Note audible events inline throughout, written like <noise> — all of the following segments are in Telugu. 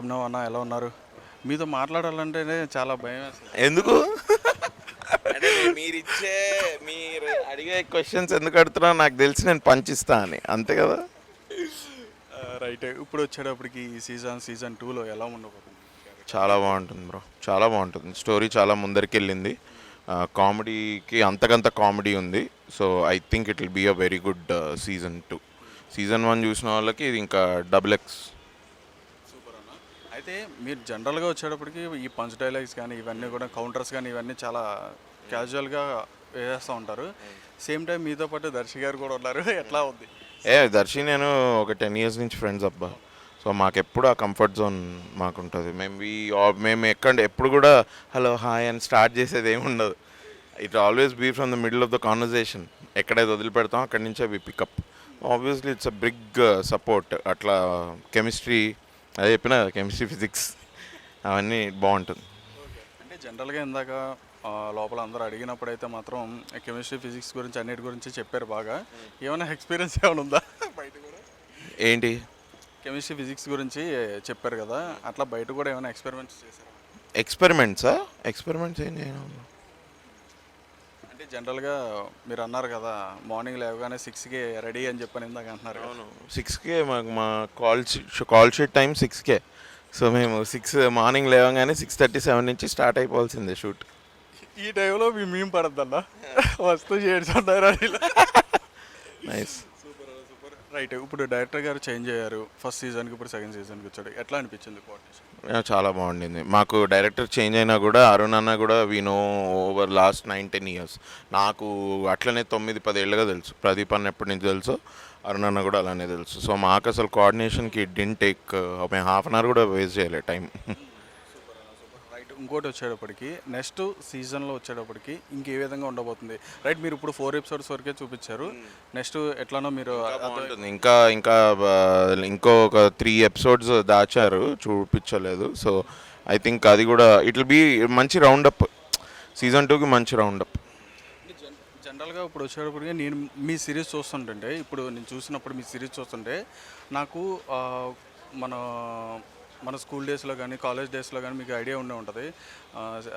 అభినవ్ అన్న ఎలా ఉన్నారు? మీతో మాట్లాడాలంటేనే చాలా భయం ఎందుకు? అంటే మీరు ఇచ్చే మీరు అడిగే క్వశ్చన్స్ ఎందుకు అడుగుతున్నా నాకు తెలిసి నేను పంచిస్తా అని. అంతే కదా? రైట్. ఇప్పుడు వచ్చేటప్పటికి ఈ సీజన్ సీజన్ టూలో ఎలా ఉండబోతుంది? చాలా బాగుంటుంది బ్రో. చాలా బాగుంటుంది. స్టోరీ చాలా ముందరికి వెళ్ళింది కామెడీకి అంతకంత కామెడీ ఉంది. So I think it will be a very good season two. Season one చూసిన వాళ్ళకి ఇది ఇంకా డబుల్ ఎక్స్ అయితే మీరు జనరల్గా వచ్చేటప్పటికి ఈ పంచ్ డైలాగ్స్ కానీ ఇవన్నీ కూడా కౌంటర్స్ కానీ ఇవన్నీ చాలా క్యాజువల్గా వేసేస్తూ ఉంటారు. సేమ్ టైం మీతో పాటు దర్శి గారు కూడా ఉన్నారు. <laughs> ఎట్లా ఉంది? ఏ దర్శి నేను ఒక టెన్ ఇయర్స్ నుంచి ఫ్రెండ్స్ అబ్బా. సో మాకెప్పుడు ఆ కంఫర్ట్ జోన్ మాకుంటుంది. మేము ఈ మేము ఎక్కడ ఎప్పుడు కూడా హలో హాయ్ అని స్టార్ట్ చేసేది ఏమి ఉండదు. It always be from the middle of the conversation ఎక్కడైతే వదిలిపెడతాం అక్కడి నుంచే we pick up obviously it's a big support అట్లా కెమిస్ట్రీ అదే చెప్పిన కెమిస్ట్రీ ఫిజిక్స్ అవన్నీ బాగుంటుంది. అంటే జనరల్గా ఇందాక లోపల అందరూ అడిగినప్పుడు అయితే మాత్రం కెమిస్ట్రీ ఫిజిక్స్ గురించి అన్నిటి గురించి చెప్పారు బాగా. ఏమైనా ఎక్స్పీరియన్స్ ఏమైనా ఉందా? బయట కూడా ఏంటి? కెమిస్ట్రీ ఫిజిక్స్ గురించి చెప్పారు కదా అట్లా బయట కూడా ఏమైనా ఎక్స్పెరిమెంట్స్ చేశారు? ఎక్స్పెరిమెంట్సా? ఎక్స్పెరిమెంట్స్ ఏం చేయను. అంటే జనరల్గా మీరు అన్నారు కదా మార్నింగ్ లేవగానే సిక్స్కి రెడీ అని చెప్పని ఇందాక అంటున్నారు. అవును. సిక్స్కే మాకు మా కాల్ కాల్ షీట్ టైం సిక్స్కే. సో మేము సిక్స్ మార్నింగ్ లేవగానే సిక్స్ థర్టీ సెవెన్ నుంచి స్టార్ట్ అయిపోవాల్సిందే షూట్. ఈ టైంలో మీ మేము పడద్దల్లా వస్తూ చేడుచున్నారు నైస్ రైట్ ఇప్పుడు డైరెక్టర్ గారు చేంజ్ అయ్యారు ఫస్ట్ సీజన్కి ఇప్పుడు సెకండ్ సీజన్కి వచ్చాడు ఎట్లా అనిపించింది కోఆర్డినేషన్? చాలా బాగుండింది. మాకు డైరెక్టర్ చేంజ్ అయినా కూడా అరుణ్ అన్న కూడా we know over last nine ten years నాకు అట్లనే తొమ్మిది పదేళ్ళుగా తెలుసు. ప్రదీప్ అన్న ఎప్పటి నుంచి తెలుసు అరుణ్ అన్న కూడా అలానే తెలుసు. సో మాకు అసలు కోఆర్డినేషన్కి డిన్ టేక్ మేము హాఫ్ అన్ అవర్ కూడా వేస్ట్ చేయలేదు టైం ఇంకోటి వచ్చేటప్పటికి నెక్స్ట్ సీజన్లో వచ్చేటప్పటికి ఇంకే విధంగా ఉండబోతుంది. రైట్ మీరు ఇప్పుడు ఫోర్ ఎపిసోడ్స్ వరకే చూపించారు. నెక్స్ట్ ఎట్లానో మీరు ఇంకా ఇంకా ఇంకో ఒక త్రీ ఎపిసోడ్స్ దాచారు చూపించలేదు. సో ఐ థింక్ అది కూడా ఇట్ విల్ బీ మంచి రౌండప్. సీజన్ టూకి మంచి రౌండప్. జనరల్గా ఇప్పుడు వచ్చేటప్పటికి నేను మీ సిరీస్ చూస్తుంటే ఇప్పుడు నేను చూసినప్పుడు మీ సిరీస్ చూస్తుంటే నాకు మన మన స్కూల్ డేస్లో కానీ కాలేజ్ డేస్లో కానీ మీకు ఐడియా ఉండే ఉంటుంది.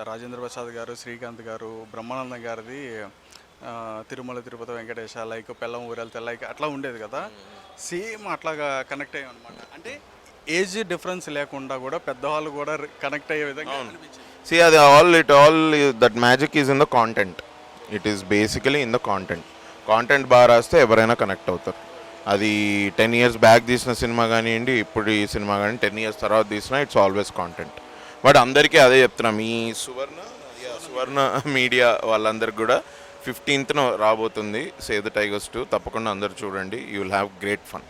రాజేంద్ర ప్రసాద్ గారు శ్రీకాంత్ గారు బ్రహ్మానందం గారిది తిరుమల తిరుపతి వెంకటేశ లైక్ పెళ్ళం ఊరెళ్తే లైక్ అట్లా ఉండేది కదా. సేమ్ అట్లాగా కనెక్ట్ అయ్యాం అనమాట అంటే ఏజ్ డిఫరెన్స్ లేకుండా కూడా పెద్దవాళ్ళు కూడా కనెక్ట్ అయ్యే విధంగా సి అది all it all that magic is in the content it is basically in the content content బాగా రాస్తే ఎవరైనా కనెక్ట్ అవుతారు. అది టెన్ ఇయర్స్ బ్యాక్ తీసిన సినిమా కానివ్వండి ఇప్పుడు ఈ సినిమా కానీ టెన్ ఇయర్స్ తర్వాత తీసినా ఇట్స్ ఆల్వేస్ కాంటెంట్ బట్ అందరికీ అదే చెప్తున్నాం మీ సువర్ణ సువర్ణ మీడియా వాళ్ళందరికి కూడా ఫిఫ్టీన్త్న రాబోతుంది సేద టైగర్స్ టూ తప్పకుండా అందరు చూడండి you will have great fun